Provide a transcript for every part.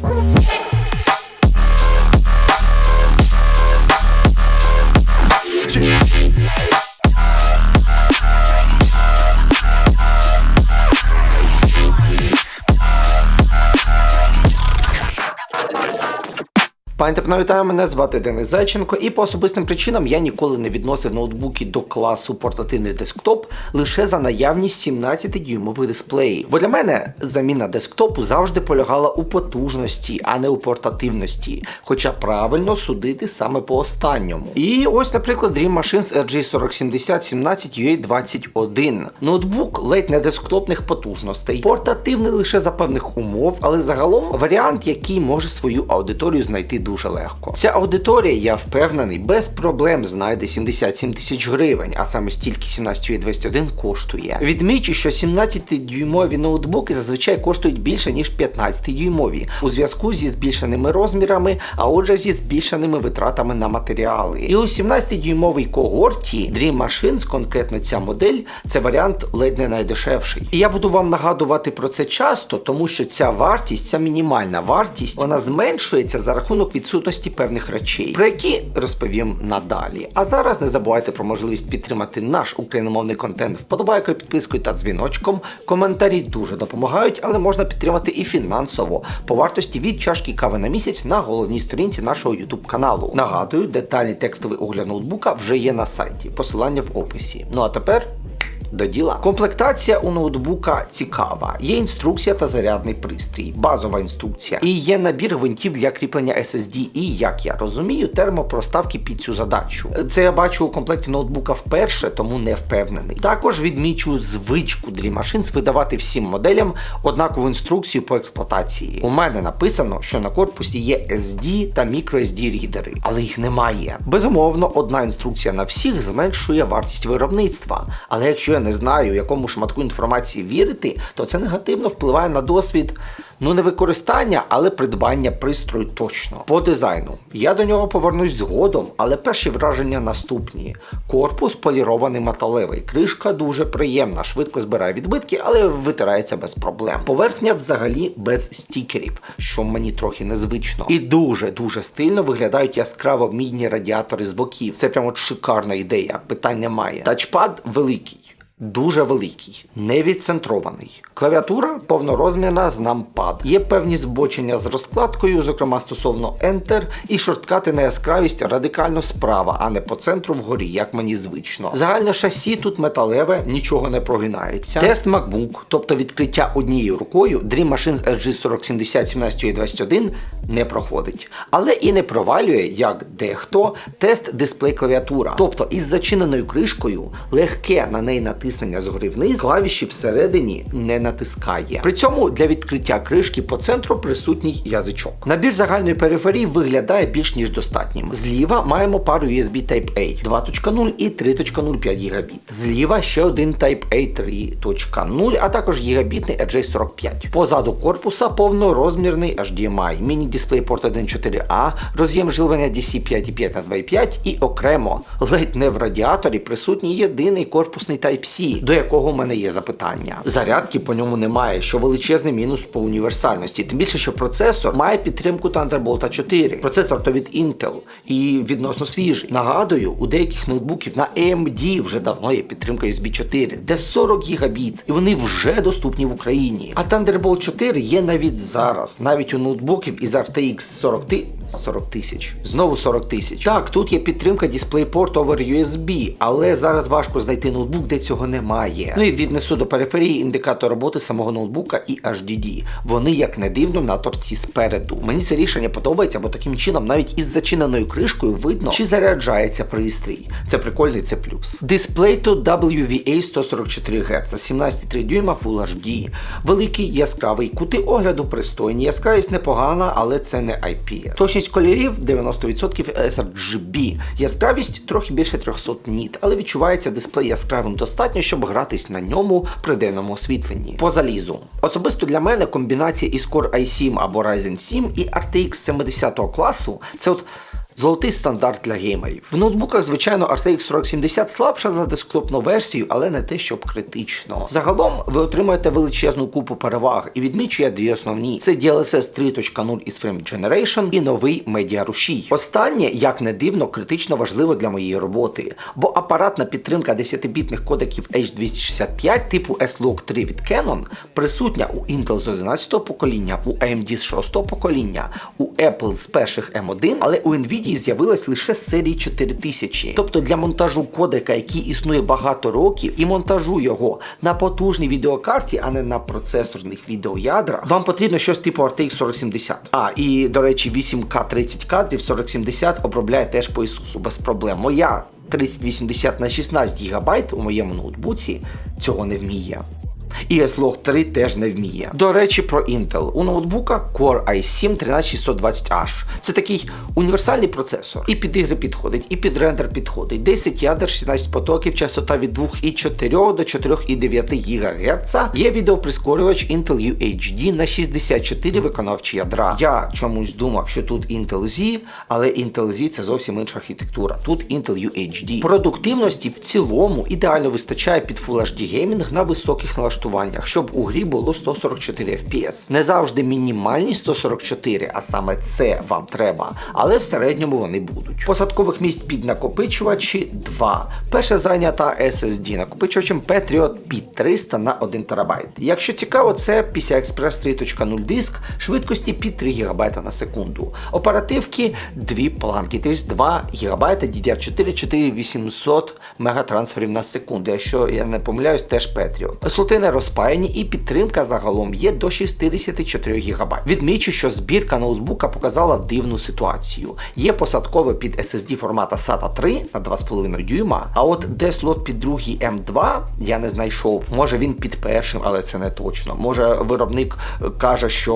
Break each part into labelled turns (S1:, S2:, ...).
S1: Bye. Вітаю, мене звати Денис Зайченко, і по особистим причинам я ніколи не відносив ноутбуки до класу портативний десктоп лише за наявність 17-дюймових дисплеїв. Бо для мене заміна десктопу завжди полягала у потужності, а не у портативності. Хоча правильно судити саме по останньому. І ось, наприклад, Dream Machines RG4070 17UA21. Ноутбук ледь не десктопних потужностей, портативний лише за певних умов, але загалом варіант, який може свою аудиторію знайти дуже легко. Ця аудиторія, я впевнений, без проблем знайде 77 тисяч гривень, а саме стільки 17 21 коштує. Відмічу, що 17-дюймові ноутбуки зазвичай коштують більше ніж 15-дюймові у зв'язку зі збільшеними розмірами, а отже зі збільшеними витратами на матеріали. І у 17-дюймовій когорті Dream Machines, конкретно ця модель, це варіант ледь не найдешевший. І я буду вам нагадувати про це часто, тому що ця вартість, ця мінімальна вартість, вона зменшується за рахунок відсутності певних речей, про які розповім надалі. А зараз не забувайте про можливість підтримати наш україномовний контент вподобайкою, підпискою та дзвіночком. Коментарі дуже допомагають, але можна підтримати і фінансово по вартості від чашки кави на місяць на головній сторінці нашого YouTube каналу. Нагадую, детальний текстовий огляд ноутбука вже є на сайті. Посилання в описі. Ну а тепер. До діла. Комплектація у ноутбука цікава. Є інструкція та зарядний пристрій, базова інструкція. І є набір гвинтів для кріплення SSD. І, як я розумію, термопроставки під цю задачу. Це я бачу у комплекті ноутбука вперше, тому не впевнений. Також відмічу звичку Dream Machines видавати всім моделям однакову інструкцію по експлуатації. У мене написано, що на корпусі є SD та microSD рідери, але їх немає. Безумовно, одна інструкція на всіх зменшує вартість виробництва. Але якщо я не знаю, якому шматку інформації вірити, то це негативно впливає на досвід. Ну, не використання, але придбання пристрою точно. По дизайну. Я до нього повернусь згодом, але перші враження наступні. Корпус полірований металевий, кришка дуже приємна, швидко збирає відбитки, але витирається без проблем. Поверхня взагалі без стікерів, що мені трохи незвично. І дуже-дуже стильно виглядають яскраво мідні радіатори з боків. Це прямо шикарна ідея, питання має. Тачпад великий. Дуже великий, не відцентрований. Клавіатура повнорозмірна з нампад. Є певні збочення з розкладкою, зокрема стосовно Enter, і шорткати на яскравість радикально справа, а не по центру вгорі, як мені звично. Загальне шасі тут металеве, нічого не прогинається. Тест MacBook, тобто відкриття однією рукою, Dream Machines RG4070 1721 не проходить. Але і не провалює, як дехто, тест дисплей клавіатура. Тобто із зачиненою кришкою легке на неї натиснення згори вниз, клавіші всередині не натискає. При цьому для відкриття кришки по центру присутній язичок. Набір загальної периферії виглядає більш ніж достатнім. Зліва маємо пару USB Type-A 2.0 і 3.0 5 Гбіт. Зліва ще один Type-A 3.0, а також гігабітний RJ45. Позаду корпуса повнорозмірний HDMI, міні-дисплей порт 1.4A, роз'єм живлення DC 5.5 на 2.5 і окремо, ледь не в радіаторі присутній єдиний корпусний Type-C, до якого в мене є запитання. Зарядки по ньому немає, що величезний мінус по універсальності. Тим більше, що процесор має підтримку Thunderbolt 4. Процесор то від Intel і відносно свіжий. Нагадую, у деяких ноутбуків на AMD вже давно є підтримка USB 4, де 40 гігабіт, і вони вже доступні в Україні. А Thunderbolt 4 є навіть зараз, навіть у ноутбуків із RTX 40 ти- 40 тисяч. Знову 40 тисяч. Так, тут є підтримка DisplayPort over USB, але зараз важко знайти ноутбук, де цього немає. Ну і віднесу до периферії індикатор роботи самого ноутбука і HDD. Вони, як не дивно, на торці спереду. Мені це рішення подобається, бо таким чином навіть із зачиненою кришкою видно, чи заряджається пристрій. Це прикольний, це плюс. Дисплей тут WVA 144 Гц, 17,3 дюйма Full HD. Великий яскравий кути огляду пристойні. Яскравість непогана, але це не IPS. Точність кольорів 90% sRGB. Яскравість трохи більше 300 ніт, але відчувається дисплей яскравим достатньо, щоб гратись на ньому при денному освітленні. По залізу. Особисто для мене комбінація із Core i7 або Ryzen 7 і RTX 70 класу це от Золотий стандарт для геймерів. В ноутбуках, звичайно, RTX 4070 слабша за десктопну версію, але не те, щоб критично. Загалом ви отримаєте величезну купу переваг і відмічу я дві основні: це DLSS 3.0 із Frame Generation і новий медіа рушій. Останнє, як не дивно, критично важливо для моєї роботи, бо апаратна підтримка 10-бітних кодеків H265 типу S-Log 3 від Canon присутня у Intel з 11 покоління, у AMD з 6 покоління, у Apple з перших M1, але у Nvidia з'явилась лише з серії 4000. Тобто для монтажу кодека, який існує багато років, і монтажу його на потужній відеокарті, а не на процесорних відеоядрах, вам потрібно щось типу RTX 4070. А, і до речі, 8К 30 кадрів 4070 обробляє теж по Ісусу без проблем. Моя 3080 на 16 ГБ у моєму ноутбуці цього не вміє. І S-Log 3 теж не вміє. До речі, про Intel. У ноутбука Core i7 13620H. Це такий універсальний процесор. І під ігри підходить, і під рендер підходить. 10 ядер, 16 потоків, частота від 2,4 до 4,9 ГГц. Є відеоприскорювач Intel UHD на 64 виконавчі ядра. Я чомусь думав, що тут Intel Z, але Intel Z це зовсім інша архітектура. Тут Intel UHD. Продуктивності в цілому ідеально вистачає під Full HD геймінг на високих налаштуваннях налаштуваннях, щоб у грі було 144 FPS. Не завжди мінімальні 144, а саме це вам треба, але в середньому вони будуть. Посадкових місць під накопичувачі 2. Перша зайнята SSD накопичувачем Patriot P300 на 1 ТБ. Якщо цікаво, це PCI Express 3.0 диск швидкості під 3 ГБ на секунду. Оперативки 2 планки, тобто 2 ГБ DDR4 4800 мегатрансферів на секунду. Якщо я не помиляюсь, теж Patriot. Слоти не розпаяні і підтримка загалом є до 64 ГБ. Відмічу, що збірка ноутбука показала дивну ситуацію. Є посадкове під SSD формата SATA 3 на 2,5 дюйма, а от де слот під другий M2 я не знайшов. Може він під першим, але це не точно. Може виробник каже, що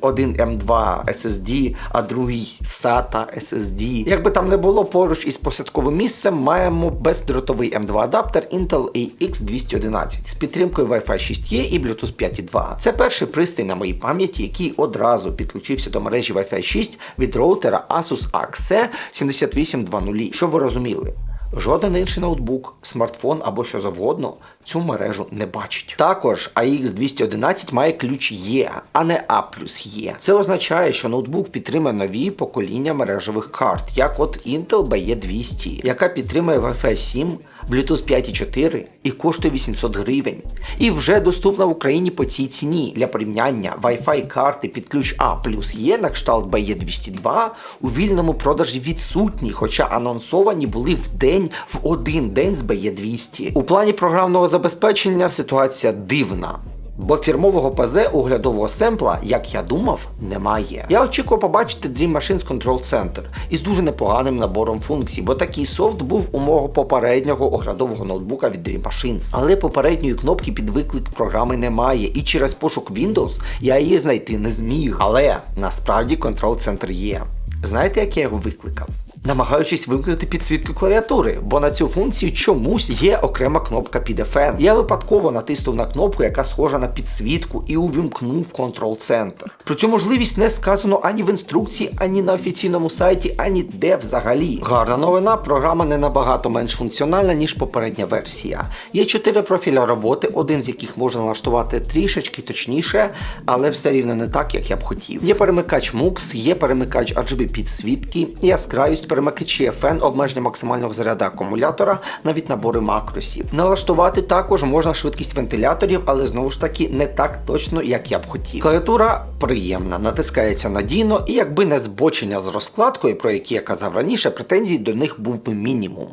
S1: один M2 SSD, а другий SATA SSD. Якби там не було поруч із посадковим місцем, маємо бездротовий M2 адаптер Intel AX211 з підтримкою Wi-Fi 6E і Bluetooth 5.2. Це перший пристрій на моїй пам'яті, який одразу підключився до мережі Wi-Fi 6 від роутера Asus AXE 7820. Щоб ви розуміли. Жоден інший ноутбук, смартфон або що завгодно цю мережу не бачить. Також AX 211 має ключ Є, а не A плюс Є. Це означає, що ноутбук підтримує нові покоління мережевих карт, як от Intel BE200, яка підтримує Wi-Fi 7. Bluetooth 5.4 і коштує 800 гривень. І вже доступна в Україні по цій ціні для порівняння Wi-Fi карти під ключ А плюс Є на кшталт BE202 у вільному продажі відсутні, хоча анонсовані були в день в один день з BE200. У плані програмного забезпечення ситуація дивна. Бо фірмового ПЗ оглядового семпла, як я думав, немає. Я очікував побачити Dream Machines Control Center із дуже непоганим набором функцій, бо такий софт був у мого попереднього оглядового ноутбука від Dream Machines. Але попередньої кнопки під виклик програми немає, і через пошук Windows я її знайти не зміг. Але насправді Control Center є. Знаєте, як я його викликав? Намагаючись вимкнути підсвітку клавіатури, бо на цю функцію чомусь є окрема кнопка під. Я випадково натиснув на кнопку, яка схожа на підсвітку, і увімкнув Control Center. Про цю можливість не сказано ані в інструкції, ані на офіційному сайті, ані де взагалі. Гарна новина, програма не набагато менш функціональна, ніж попередня версія. Є чотири профіля роботи, один з яких можна налаштувати трішечки точніше, але все рівно не так, як я б хотів. Є перемикач MUX, є перемикач RGB підсвітки, яскравість перемикачі FN, обмеження максимального заряду акумулятора, навіть набори макросів. Налаштувати також можна швидкість вентиляторів, але знову ж таки не так точно, як я б хотів. Клавіатура приємна, натискається надійно, і якби не збочення з розкладкою, про які я казав раніше, претензій до них був би мінімум.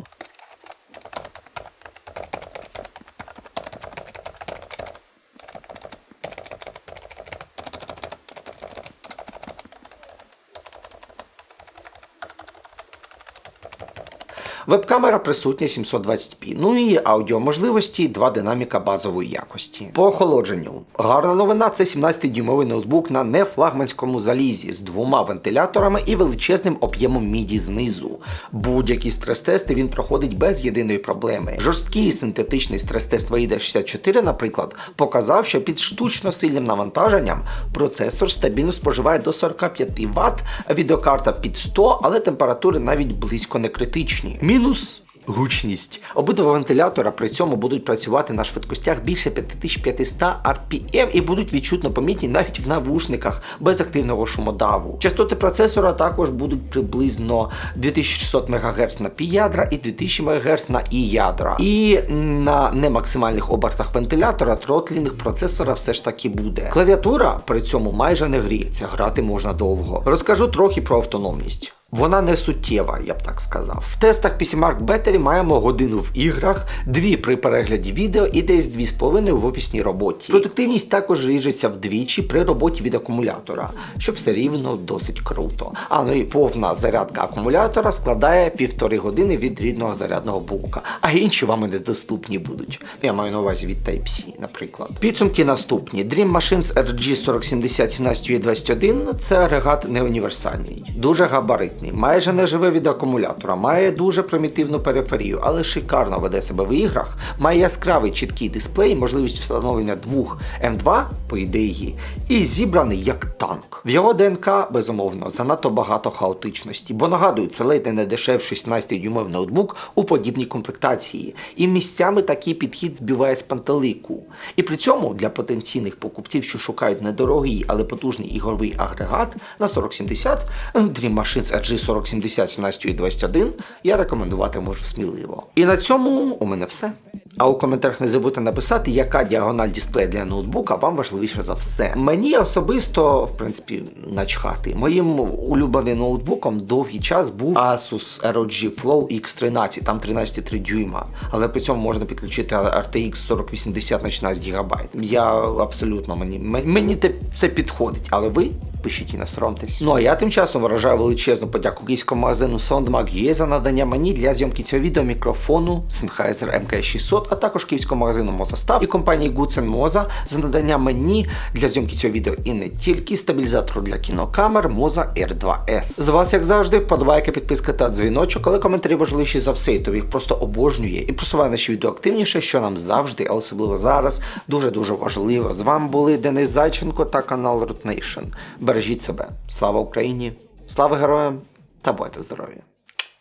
S1: Веб-камера присутня 720p, ну і аудіоможливості, два динаміка базової якості. По охолодженню. Гарна новина це 17-дюймовий ноутбук на нефлагманському залізі з двома вентиляторами і величезним об'ємом міді знизу. Будь-які стрес-тести він проходить без єдиної проблеми. Жорсткий синтетичний стрес-тест VIDA 64, наприклад, показав, що під штучно сильним навантаженням процесор стабільно споживає до 45 Вт, відеокарта під 100, але температури навіть близько не критичні. Мінус Гучність. Обидва вентилятора при цьому будуть працювати на швидкостях більше 5500 RPM і будуть відчутно помітні навіть в навушниках без активного шумодаву. Частоти процесора також будуть приблизно 2600 МГц на пі ядра і 2000 МГц на і ядра. І на немаксимальних обертах вентилятора тротлінг процесора все ж таки буде. Клавіатура при цьому майже не гріється, грати можна довго. Розкажу трохи про автономність. Вона не суттєва, я б так сказав. В тестах PCMark Battery маємо годину в іграх, дві при перегляді відео і десь дві з половиною в офісній роботі. Продуктивність також ріжеться вдвічі при роботі від акумулятора, що все рівно досить круто. А ну і повна зарядка акумулятора складає півтори години від рідного зарядного блока, а інші вам і недоступні будуть. Ну, Я маю на увазі від Type-C, наприклад. Підсумки наступні: Dream Machines RG 4070 17 це агрегат не універсальний, дуже габаритний, майже не живе від акумулятора, має дуже примітивну периферію, але шикарно веде себе в іграх, має яскравий чіткий дисплей, можливість встановлення двох М2, по ідеї, і зібраний як танк. В його ДНК, безумовно, занадто багато хаотичності, бо нагадую, це ледь не дешевший 16-дюймовий ноутбук у подібній комплектації. І місцями такий підхід збиває з пантелику. І при цьому для потенційних покупців, що шукають недорогий, але потужний ігровий агрегат на 4070 Dream Machines RG 4070 17 21 я рекомендуватиму сміливо. І на цьому у мене все. А у коментарях не забудьте написати, яка діагональ дисплея для ноутбука вам важливіше за все. Мені особисто, в принципі, начхати. Моїм улюбленим ноутбуком довгий час був Asus ROG Flow X13, там 13,3 дюйма. Але при цьому можна підключити RTX 4080 на 16 ГБ. Я абсолютно мені мені це підходить, але ви. Пишіть і не соромтесь. Ну а я тим часом виражаю величезну подяку київському магазину SoundMag.ua за надання мені для зйомки цього відео мікрофону Sennheiser MK600, а також київському магазину Мотостав і компанії Goodsen Moza за надання мені для зйомки цього відео і не тільки стабілізатору для кінокамер Moza R2S. З вас, як завжди, вподобайка, підписка та дзвіночок, але коментарі важливіші за все, і то їх просто обожнює і просуває наші відео активніше, що нам завжди, а особливо зараз, дуже дуже важливо. З вами були Денис Зайченко та канал Root Nation. Бережіть себе. Слава Україні! Слава героям та будьте здорові!